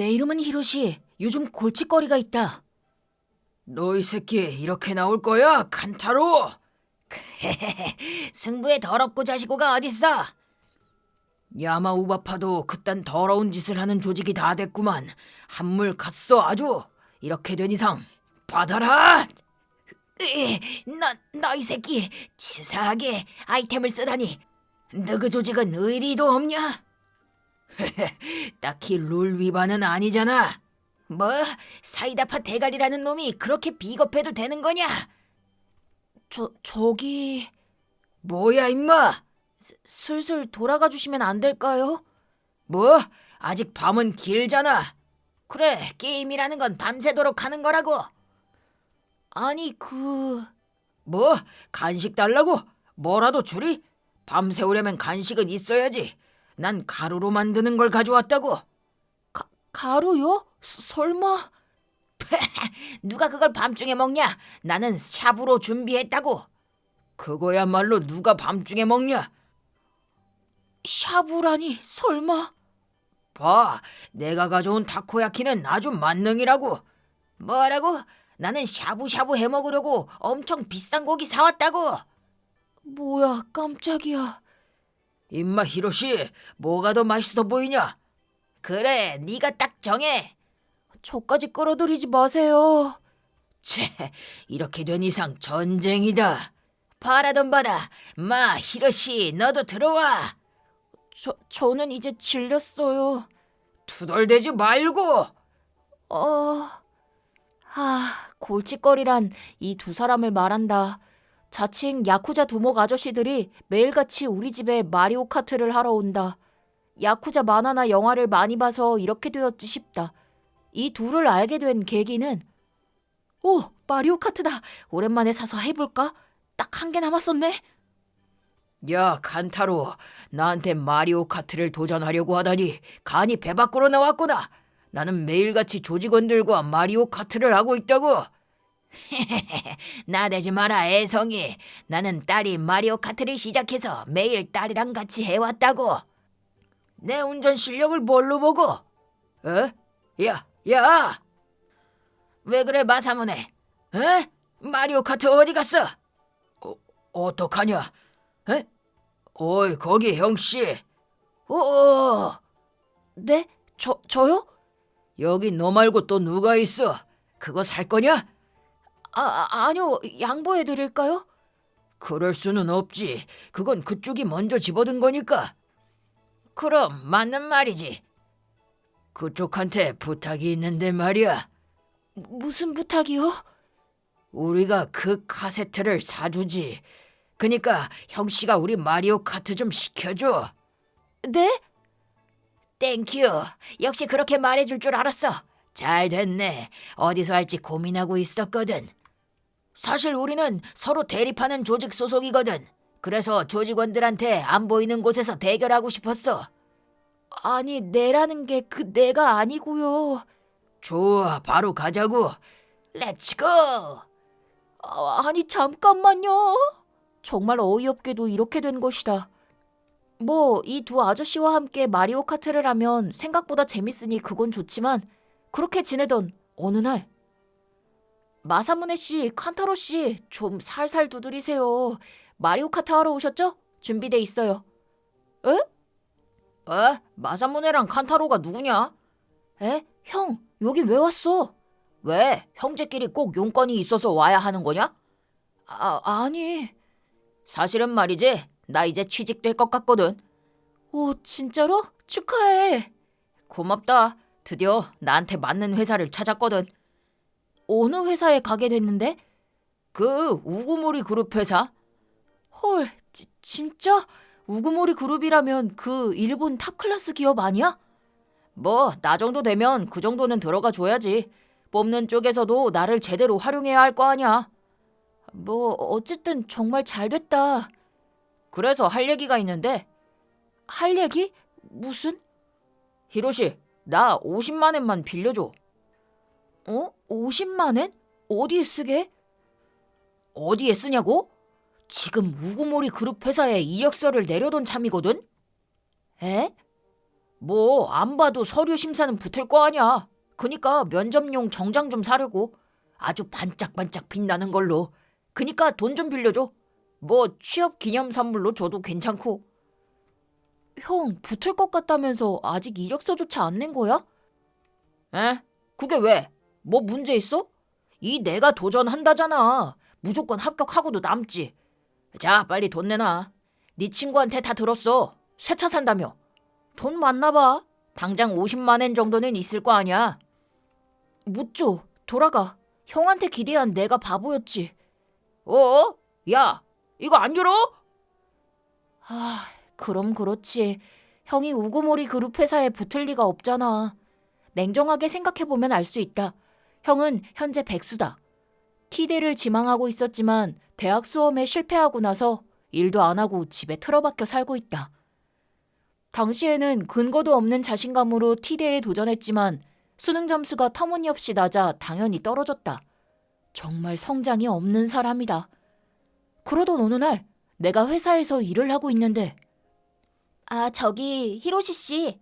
내 이름은 히로시. 요즘 골칫거리가 있다. 너 이 새끼 이렇게 나올 거야, 칸타로? 승부에 더럽고 자시고가 어딨어? 야마 우바파도 그딴 더러운 짓을 하는 조직이 다 됐구만. 한물 갔어 아주. 이렇게 된 이상 받아라. 너너 이 새끼 치사하게 아이템을 쓰다니. 너그 조직은 의리도 없냐? 딱히 룰 위반은 아니잖아. 뭐 사이다파 대가리라는 놈이 그렇게 비겁해도 되는 거냐? 저 저기 뭐야 임마? 스- 슬슬 돌아가 주시면 안 될까요? 뭐? 아직 밤은 길잖아. 그래 게임이라는 건 밤새도록 하는 거라고. 아니 그 뭐? 간식 달라고? 뭐라도 주리? 밤새우려면 간식은 있어야지. 난 가루로 만드는 걸 가져왔다고. 가루요? 서- 설마 누가 그걸 밤중에 먹냐? 나는 샵으로 준비했다고. 그거야말로 누가 밤중에 먹냐? 샤브라니 설마 봐, 내가 가져온 타코야키는 아주 만능이라고. 뭐라고? 나는 샤브샤브 해 먹으려고 엄청 비싼 고기 사왔다고. 뭐야 깜짝이야. 임마 히로시, 뭐가 더 맛있어 보이냐? 그래 네가 딱 정해. 저까지 끌어들이지 마세요. 채, 이렇게 된 이상 전쟁이다. 바라던 바다. 마 히로시 너도 들어와. 저 저는 이제 질렸어요. 투덜대지 말고. 어, 아, 골칫거리란 이 두 사람을 말한다. 자칭 야쿠자 두목 아저씨들이 매일같이 우리 집에 마리오 카트를 하러 온다. 야쿠자 만화나 영화를 많이 봐서 이렇게 되었지 싶다. 이 둘을 알게 된 계기는 오, 마리오 카트다. 오랜만에 사서 해볼까? 딱 한 개 남았었네. 야, 칸타로, 나한테 마리오 카트를 도전하려고 하다니 간이 배 밖으로 나왔구나. 나는 매일같이 조직원들과 마리오 카트를 하고 있다고. 나대지 마라 애성이. 나는 딸이 마리오 카트를 시작해서 매일 딸이랑 같이 해왔다고. 내 운전 실력을 뭘로 보고? 어? 야, 야, 왜 그래 마사무네? 에? 마리오 카트 어디 갔어? 어, 어떡하냐? 에? 어이, 거기 형씨. 오, 네? 저 저요? 여기 너 말고 또 누가 있어? 그거 살 거냐? 아, 아 아니요 양보해 드릴까요? 그럴 수는 없지. 그건 그쪽이 먼저 집어든 거니까. 그럼 맞는 말이지. 그쪽한테 부탁이 있는데 말이야. 무슨 부탁이요? 우리가 그 카세트를 사주지. 그니까 형씨가 우리 마리오 카트 좀 시켜줘. 네? 땡큐. 역시 그렇게 말해줄 줄 알았어. 잘 됐네. 어디서 할지 고민하고 있었거든. 사실 우리는 서로 대립하는 조직 소속이거든. 그래서 조직원들한테 안 보이는 곳에서 대결하고 싶었어. 아니, 내라는 게 그 내가 아니고요. 좋아, 바로 가자고. 렛츠고! 아, 아니, 잠깐만요. 정말 어이없게도 이렇게 된 것이다. 뭐, 이 두 아저씨와 함께 마리오 카트를 하면 생각보다 재밌으니 그건 좋지만, 그렇게 지내던 어느 날, 마사무네 씨, 칸타로 씨, 좀 살살 두드리세요. 마리오 카트 하러 오셨죠? 준비돼 있어요. 에? 에? 마사무네랑 칸타로가 누구냐? 에? 형, 여기 왜 왔어? 왜? 형제끼리 꼭 용건이 있어서 와야 하는 거냐? 아, 아니. 사실은 말이지. 나 이제 취직될 것 같거든. 오, 진짜로? 축하해. 고맙다. 드디어 나한테 맞는 회사를 찾았거든. 어느 회사에 가게 됐는데? 그 우구모리 그룹 회사. 헐, 지, 진짜? 우구모리 그룹이라면 그 일본 탑클래스 기업 아니야? 뭐, 나 정도 되면 그 정도는 들어가 줘야지. 뽑는 쪽에서도 나를 제대로 활용해야 할 거 아니야. 뭐 어쨌든 정말 잘 됐다. 그래서 할 얘기가 있는데 할 얘기? 무슨? 히로시, 나 50만 엔만 빌려줘. 어? 50만 엔? 어디에 쓰게? 어디에 쓰냐고? 지금 우구모리 그룹 회사에 이력서를 내려둔 참이거든? 에? 뭐 안 봐도 서류 심사는 붙을 거 아니야. 그니까 면접용 정장 좀 사려고. 아주 반짝반짝 빛나는 걸로. 그니까 돈 좀 빌려줘. 뭐 취업 기념 선물로 줘도 괜찮고. 형, 붙을 것 같다면서 아직 이력서조차 안 낸 거야? 에? 그게 왜? 뭐 문제 있어? 이 내가 도전한다잖아. 무조건 합격하고도 남지. 자, 빨리 돈 내놔. 네 친구한테 다 들었어. 새 차 산다며. 돈 많나 봐. 당장 50만 엔 정도는 있을 거 아니야. 못 줘. 돌아가. 형한테 기대한 내가 바보였지. 어? 야, 이거 안 열어? 아, 그럼 그렇지. 형이 우구모리 그룹 회사에 붙을 리가 없잖아. 냉정하게 생각해보면 알 수 있다. 형은 현재 백수다. T대를 지망하고 있었지만 대학 수험에 실패하고 나서 일도 안 하고 집에 틀어박혀 살고 있다. 당시에는 근거도 없는 자신감으로 T대에 도전했지만 수능 점수가 터무니없이 낮아 당연히 떨어졌다. 정말 성장이 없는 사람이다. 그러던 어느 날 내가 회사에서 일을 하고 있는데 아 저기 히로시 씨.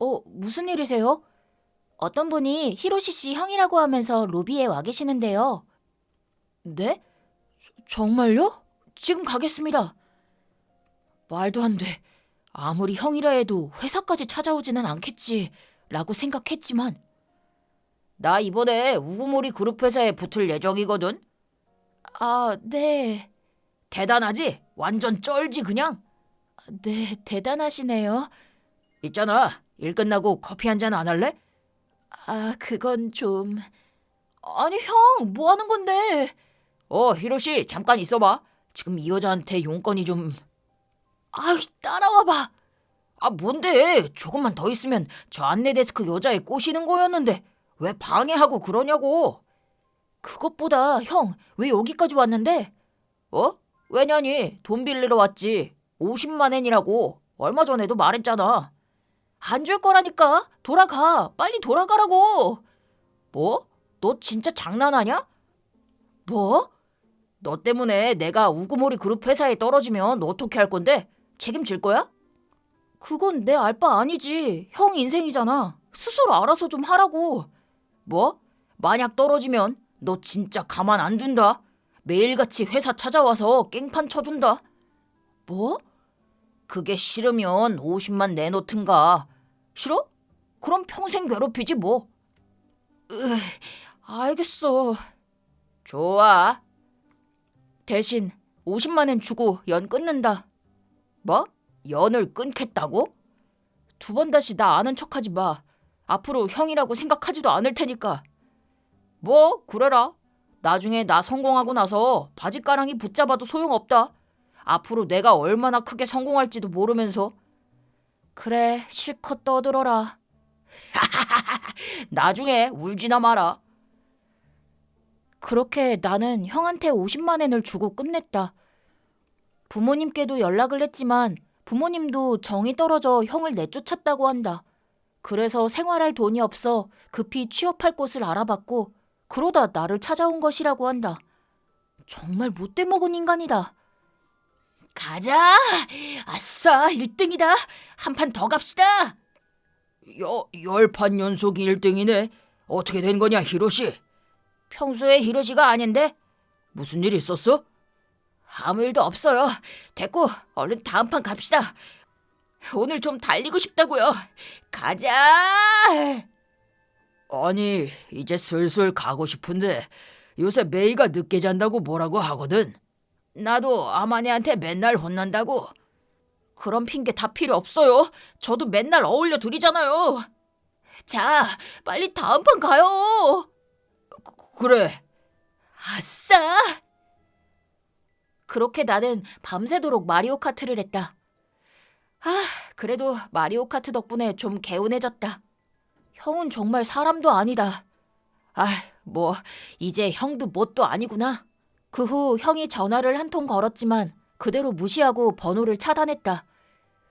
어 무슨 일이세요? 어떤 분이 히로시 씨 형이라고 하면서 로비에 와 계시는데요. 네? 정말요? 지금 가겠습니다. 말도 안 돼. 아무리 형이라 해도 회사까지 찾아오지는 않겠지. 라고 생각했지만 나 이번에 우구모리 그룹 회사에 붙을 예정이거든. 아, 네. 대단하지? 완전 쩔지 그냥. 네, 대단하시네요. 있잖아. 일 끝나고 커피 한 잔 안 할래? 아, 그건 좀 아니 형, 뭐 하는 건데? 어, 히로시 잠깐 있어봐. 지금 이 여자한테 용건이 좀... 아이, 따라와 봐. 아, 뭔데? 조금만 더 있으면 저 안내 데스크 여자애 꼬시는 거였는데 왜 방해하고 그러냐고. 그것보다 형, 왜 여기까지 왔는데? 어? 왜냐니? 돈 빌리러 왔지. 50만 엔이라고. 얼마 전에도 말했잖아. 안 줄 거라니까. 돌아가. 빨리 돌아가라고. 뭐? 너 진짜 장난하냐? 뭐? 너 때문에 내가 우구모리 그룹 회사에 떨어지면 어떻게 할 건데? 책임질 거야? 그건 내 알 바 아니지. 형 인생이잖아. 스스로 알아서 좀 하라고. 뭐? 만약 떨어지면 너 진짜 가만 안 둔다. 매일같이 회사 찾아와서 깽판 쳐준다. 뭐? 그게 싫으면 50만 내놓든가. 싫어? 그럼 평생 괴롭히지 뭐. 으, 알겠어. 좋아. 대신 50만 엔 주고 연 끊는다. 뭐? 연을 끊겠다고? 두 번 다시 나 아는 척하지 마. 앞으로 형이라고 생각하지도 않을 테니까. 뭐 그래라. 나중에 나 성공하고 나서 바지가랑이 붙잡아도 소용없다. 앞으로 내가 얼마나 크게 성공할지도 모르면서 그래, 실컷 떠들어라. 나중에 울지나 마라. 그렇게 나는 형한테 50만 엔을 주고 끝냈다. 부모님께도 연락을 했지만 부모님도 정이 떨어져 형을 내쫓았다고 한다. 그래서 생활할 돈이 없어 급히 취업할 곳을 알아봤고 그러다 나를 찾아온 것이라고 한다. 정말 못돼 먹은 인간이다. 가자! 아싸, 1등이다! 한 판 더 갑시다! 여, 열판 연속 1등이네. 어떻게 된 거냐, 히로시? 평소에 히로시가 아닌데? 무슨 일 있었어? 아무 일도 없어요. 됐고, 얼른 다음 판 갑시다. 오늘 좀 달리고 싶다고요. 가자! 아니, 이제 슬슬 가고 싶은데 요새 메이가 늦게 잔다고 뭐라고 하거든. 나도 아마네한테 맨날 혼난다고. 그런 핑계 다 필요 없어요. 저도 맨날 어울려 드리잖아요. 자, 빨리 다음 판 가요. 그래. 아싸! 그렇게 나는 밤새도록 마리오 카트를 했다. 아, 그래도 마리오 카트 덕분에 좀 개운해졌다. 형은 정말 사람도 아니다. 아, 뭐 이제 형도 뭣도 아니구나. 그 후 형이 전화를 한 통 걸었지만 그대로 무시하고 번호를 차단했다.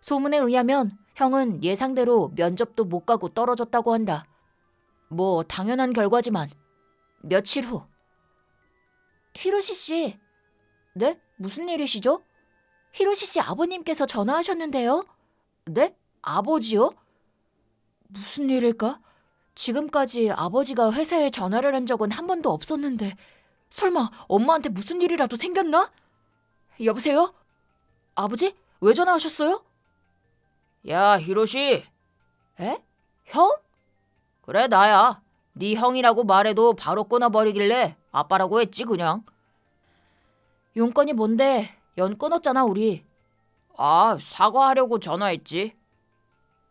소문에 의하면 형은 예상대로 면접도 못 가고 떨어졌다고 한다. 뭐 당연한 결과지만 며칠 후 히로시 씨, 네? 무슨 일이시죠? 히로시 씨 아버님께서 전화하셨는데요. 네? 아버지요? 무슨 일일까? 지금까지 아버지가 회사에 전화를 한 적은 한 번도 없었는데 설마 엄마한테 무슨 일이라도 생겼나? 여보세요? 아버지? 왜 전화하셨어요? 야, 히로시. 에? 형? 그래, 나야. 네 형이라고 말해도 바로 끊어버리길래 아빠라고 했지, 그냥. 용건이 뭔데? 연 끊었잖아 우리. 아, 사과하려고 전화했지.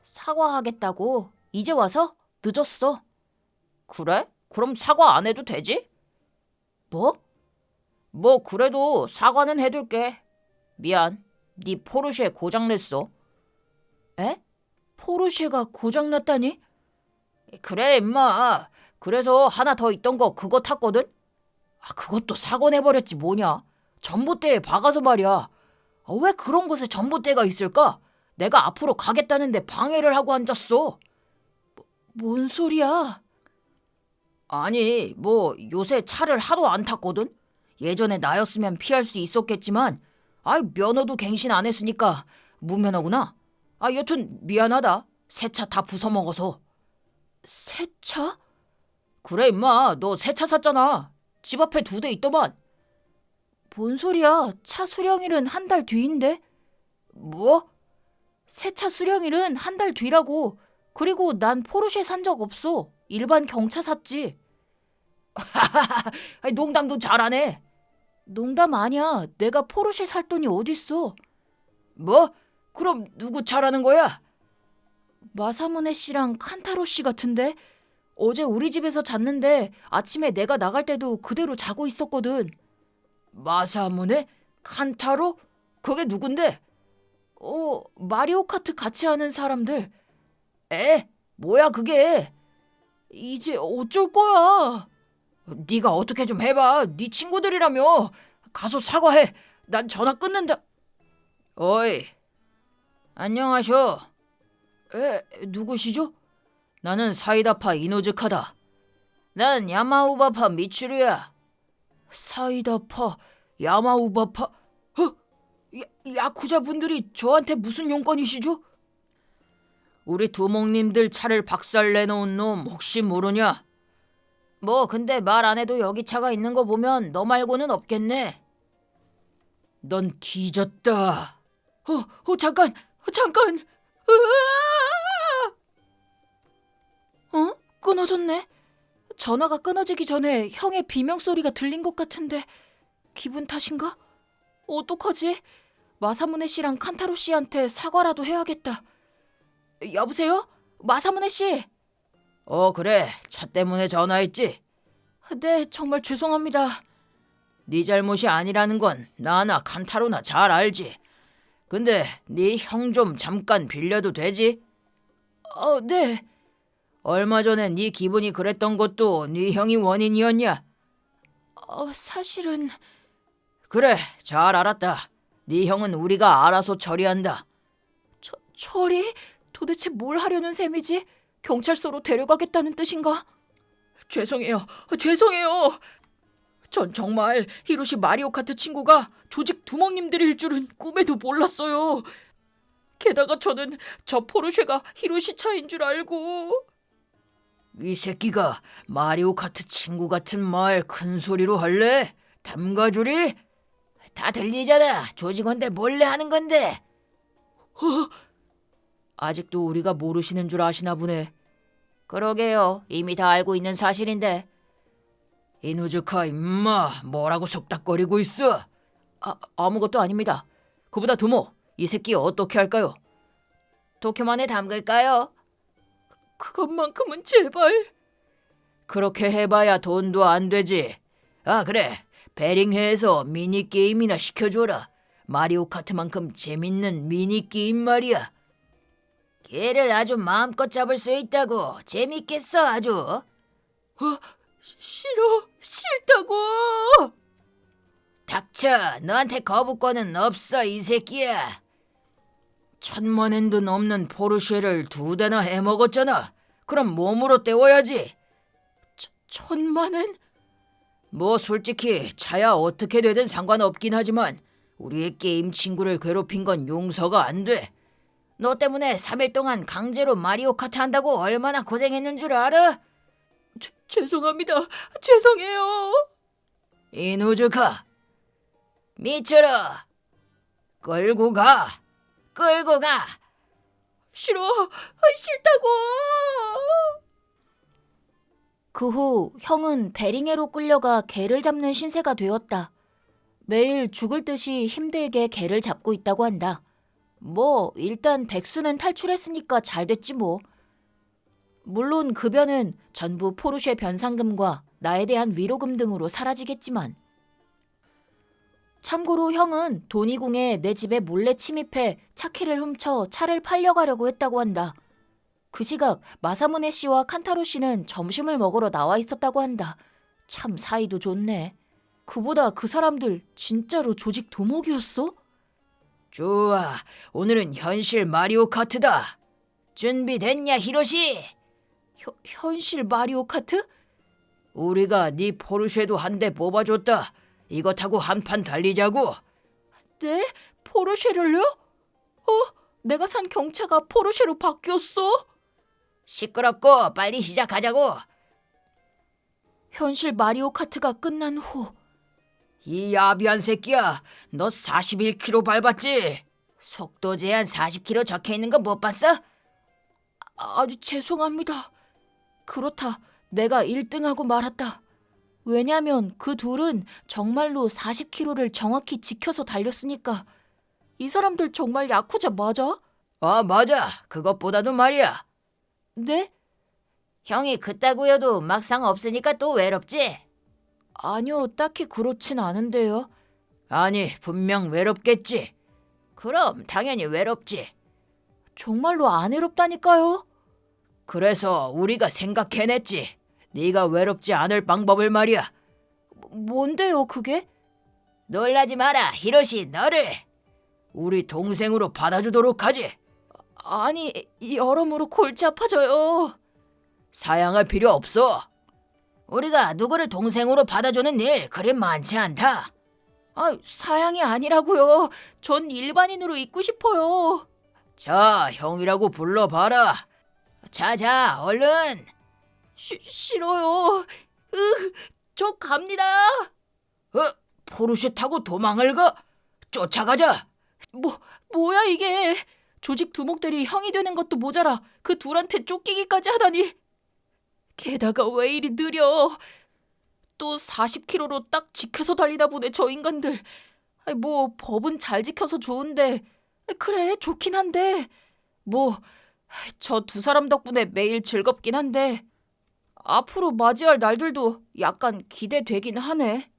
사과하겠다고? 이제 와서? 늦었어. 그래? 그럼 사과 안 해도 되지? 뭐? 뭐 그래도 사과는 해둘게. 미안. 네 포르쉐 고장냈어. 에? 포르쉐가 고장났다니? 그래 임마. 그래서 하나 더 있던 거 그거 탔거든? 아 그것도 사고 내버렸지 뭐냐. 전봇대에 박아서 말이야. 아, 왜 그런 곳에 전봇대가 있을까? 내가 앞으로 가겠다는데 방해를 하고 앉았어. 뭔 소리야? 아니 뭐 요새 차를 하도 안 탔거든? 예전에 나였으면 피할 수 있었겠지만 아이 면허도 갱신 안 했으니까 무면허구나. 아 여튼 미안하다. 새 차 다 부숴먹어서. 새 차? 그래 임마 너 새 차 샀잖아. 집 앞에 두 대 있더만. 뭔 소리야? 차 수령일은 한 달 뒤인데? 뭐? 새 차 수령일은 한 달 뒤라고. 그리고 난 포르쉐 산 적 없어. 일반 경차 샀지. 아이, 농담도 잘하네. 농담 아니야. 내가 포르쉐 살 돈이 어딨어. 뭐? 그럼 누구 차라는 거야? 마사무네 씨랑 칸타로 씨 같은데? 어제 우리 집에서 잤는데 아침에 내가 나갈 때도 그대로 자고 있었거든. 마사무네? 칸타로? 그게 누군데? 어, 마리오 카트 같이 하는 사람들. 에? 뭐야 그게? 이제 어쩔 거야. 네가 어떻게 좀 해봐. 네 친구들이라며. 가서 사과해. 난 전화 끊는다. 어이. 안녕하쇼. 에, 누구시죠? 나는 사이다파 이노즈카다. 난 야마우바파 미츠루야. 사이다파, 야마우바파. 어? 야, 야쿠자 분들이 저한테 무슨 용건이시죠? 우리 두목님들 차를 박살 내놓은 놈 혹시 모르냐? 뭐 근데 말 안 해도 여기 차가 있는 거 보면 너 말고는 없겠네. 넌 뒤졌다. 어, 어 잠깐, 어, 잠깐. 으아! 어? 끊어졌네. 전화가 끊어지기 전에 형의 비명 소리가 들린 것 같은데 기분 탓인가? 어떡하지? 마사무네 씨랑 칸타로 씨한테 사과라도 해야겠다. 여보세요? 마사무네 씨. 어 그래, 차 때문에 전화했지. 네, 정말 죄송합니다. 네 잘못이 아니라는 건 나나 칸타로나 잘 알지. 근데 네 형 좀 잠깐 빌려도 되지? 어, 네. 얼마 전에 네 기분이 그랬던 것도 네 형이 원인이었냐? 어, 사실은 그래, 잘 알았다. 네 형은 우리가 알아서 처리한다. 처, 처리? 도대체 뭘 하려는 셈이지? 경찰서로 데려가겠다는 뜻인가? 죄송해요. 죄송해요. 전 정말 히로시 마리오 카트 친구가 조직 두목님들일 줄은 꿈에도 몰랐어요. 게다가 저는 저 포르쉐가 히로시 차인 줄 알고 이 새끼가 마리오 카트 친구 같은 말 큰 소리로 할래? 담가주리? 다 들리잖아. 조직원들 몰래 하는 건데. 아직도 우리가 모르시는 줄 아시나 보네. 그러게요. 이미 다 알고 있는 사실인데. 이누즈카 임마 뭐라고 속닥거리고 있어? 아, 아무것도 아닙니다. 그보다 두모, 이 새끼 어떻게 할까요? 도쿄만에 담글까요? 그것만큼은 제발 그렇게 해봐야 돈도 안 되지. 아 그래, 베링해에서 미니 게임이나 시켜줘라. 마리오 카트만큼 재밌는 미니 게임 말이야. 걔를 아주 마음껏 잡을 수 있다고 재밌겠어 아주. 싫어 싫다고 닥쳐, 너한테 거부권은 없어 이 새끼야. 천만 엔도 넘는 포르쉐를 두 대나 해먹었잖아. 그럼 몸으로 때워야지. 천만은 뭐 솔직히 차야 어떻게 되든 상관없긴 하지만 우리의 게임 친구를 괴롭힌 건 용서가 안 돼. 너 때문에 3일 동안 강제로 마리오 카트 한다고 얼마나 고생했는 줄 알아? 죄송합니다. 죄송해요. 이누즈카 미츠루 끌고 가 끌고 가 싫어. 아, 싫다고. 그 후 형은 베링에로 끌려가 개를 잡는 신세가 되었다. 매일 죽을 듯이 힘들게 개를 잡고 있다고 한다. 뭐 일단 백수는 탈출했으니까 잘 됐지 뭐. 물론 급여는 전부 포르쉐 변상금과 나에 대한 위로금 등으로 사라지겠지만. 참고로 형은 돈이궁에 내 집에 몰래 침입해 차키를 훔쳐 차를 팔려가려고 했다고 한다. 그 시각 마사무네 씨와 칸타로 씨는 점심을 먹으러 나와 있었다고 한다. 참 사이도 좋네. 그보다 그 사람들 진짜로 조직 도목이었어? 좋아 오늘은 현실 마리오 카트다 준비됐냐 히로시 혀, 현실 마리오 카트? 우리가 네 포르쉐도 한 대 뽑아줬다 이거 타고 한 판 달리자고 네? 포르쉐를요? 어? 내가 산 경차가 포르쉐로 바뀌었어? 시끄럽고 빨리 시작하자고 현실 마리오 카트가 끝난 후 이 야비한 새끼야 너 41km 밟았지 속도 제한 40km 적혀 있는 거 못 봤어? 아주 죄송합니다. 그렇다. 내가 1등하고 말았다. 왜냐면 그 둘은 정말로 40km를 정확히 지켜서 달렸으니까. 이 사람들 정말 야쿠자 맞아? 아 맞아 그것보다도 말이야 네? 형이 그따구여도 막상 없으니까 또 외롭지? 아니요, 딱히 그렇진 않은데요. 아니 분명 외롭겠지 그럼 당연히 외롭지 정말로 안 외롭다니까요. 그래서 우리가 생각해냈지 네가 외롭지 않을 방법을 말이야 뭔데요, 그게? 놀라지 마라 히로시 너를 우리 동생으로 받아주도록 하지 아니, 여러모로 골치 아파져요. 사양할 필요 없어 우리가 누구를 동생으로 받아주는 일 그리 많지 않다 아, 사양이 아니라고요. 전 일반인으로 있고 싶어요. 자 형이라고 불러봐라 자자 얼른 쉬, 싫어요. 으, 저 갑니다. 어? 포르쉐 타고 도망을 가? 쫓아가자 뭐 뭐야 이게? 조직 두목들이 형이 되는 것도 모자라 그 둘한테 쫓기기까지 하다니. 게다가 왜 이리 느려? 또 40km로 딱 지켜서 달리다 보네 저 인간들. 아이, 뭐 법은 잘 지켜서 좋은데 그래 좋긴 한데 뭐 저 두 사람 덕분에 매일 즐겁긴 한데 앞으로 맞이할 날들도 약간 기대되긴 하네.